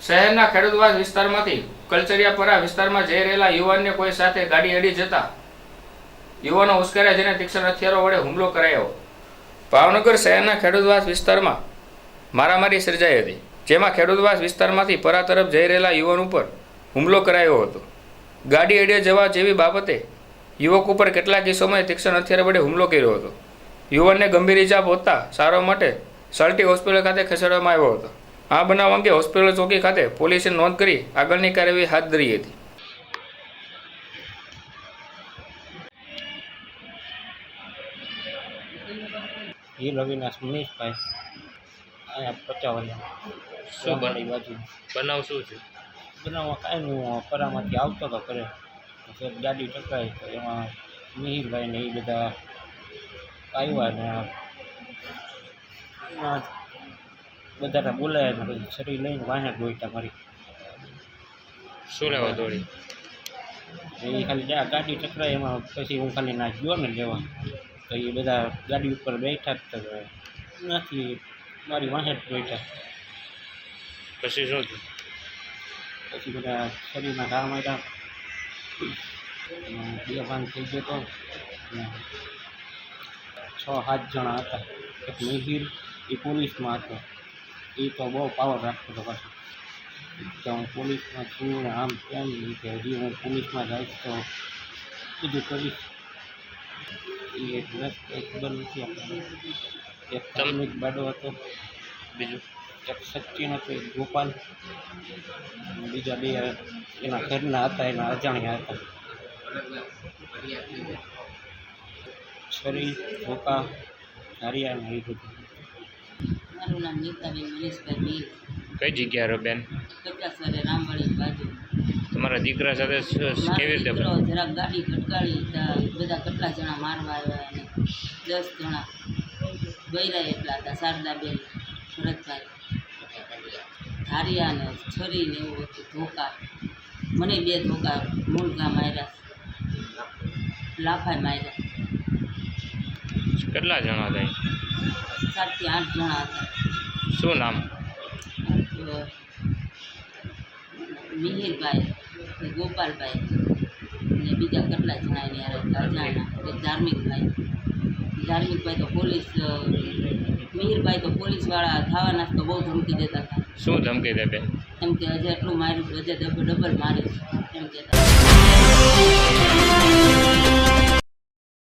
શહેરના ખેડૂતવાસ વિસ્તારમાંથી કલચરિયાપરા વિસ્તારમાં જઈ રહેલા યુવાનને કોઈ સાથે ગાડી અડી જતા યુવાનો ઉશ્કેર્યા જેને તીક્ષ્ણ હથિયારો વડે હુમલો કરાયો. ભાવનગર શહેરના ખેડૂતવાસ વિસ્તારમાં મારામારી સર્જાઈ હતી, જેમાં ખેડૂતવાસ વિસ્તારમાંથી પરા તરફ જઈ રહેલા યુવાન ઉપર હુમલો કરાયો હતો. ગાડી અડે જવા જેવી બાબતે યુવક ઉપર કેટલાક કિસ્સોમાં તીક્ષ્ણ હથિયાર વડે હુમલો કર્યો હતો. યુવાનને ગંભીર ઇજા પહોંચતા સારવાર માટે સલટી હોસ્પિટલ ખાતે ખસેડવામાં આવ્યો હતો. આ બનાવ અંગે હોસ્પિટલ ચોકી ખાતે પોલીસે નોંધ કરી આગળની કાર્યવાહી હાથ ધરી હતી. એ અવિનાશ મનીષભાઈ અહીંયા પચાવન. શું બનાવી બાજુ. બનાવ શું છે? બનાવવા કાંઈ નહીં પરામાંથી આવતો હતો ઘરે ગાડી ટકાઈ તો એમાં મિહિરભાઈ ને એ બધા આવ્યા ને બધાને બોલાય ને પછી શરીર લઈને વાહે ગોઈટા મારી શું લેવા દોડી એ ખાલી જ્યાં ગાડી ટકરાય એમાં પછી હું ખાલી ના ગયો ને લેવા તો એ બધા ગાડી ઉપર બેઠા જ નથી મારી વાહે જ બેઠા પછી શું થયું પછી બધા શરીરના ઘા માર્યા બે ભાન થઈ ગયો તો છ સાત જણા હતા એક મિહિર એ પોલીસમાં હતો એ તો બહુ પાવર રાખતો હતો પાછો. કે હું પોલીસમાં છું ને આમ તેમ કે હજી હું પોલીસમાં જાય તો બધું કરીશ. એ એક રસ ખબર નથી આપણને એક ધાર્મિક બાડો હતો. બીજું? એક સચિન હતો એક ગોપાલ. બીજા બે એના ઘરના હતા એના અજાણ્યા હતા. છરી ધોકા ધારિયા ને એ બધું. મારું નામ નીતાબેન મનીષભાઈ મીર કઈ જગ્યા રહો બેન? કચાસરે રામવાડી બાજુ. તમારા દીકરા સાથે કેવી રીતે જરાક ગાડી ભટકાળી બધા કેટલા જણા મારવા આવ્યા અને દસ જણા બૈરા એટલા હતા શારદાબેન ભરતભાઈ ધારિયા ને છરી ને એવું હતું ધોકા. મને બે ધોકા મૂળગા માર્યા લાફાય માર્યા કેટલા જણા હતા સાતથી આઠ જણા હતા. શું નામ? મિહિરભાઈ ગોપાલભાઈ ને બીજા કેટલા જણા એક ધાર્મિકભાઈ. ધાર્મિકભાઈ તો પોલીસ મિહિરભાઈ તો પોલીસવાળા થવાના જ તો બહુ ધમકી દેતા હતા. શું ધમકી દે બેન એમ કે હજે એટલું માર્યું હજે ડબલ ડબલ મારીશ એમ કહેતા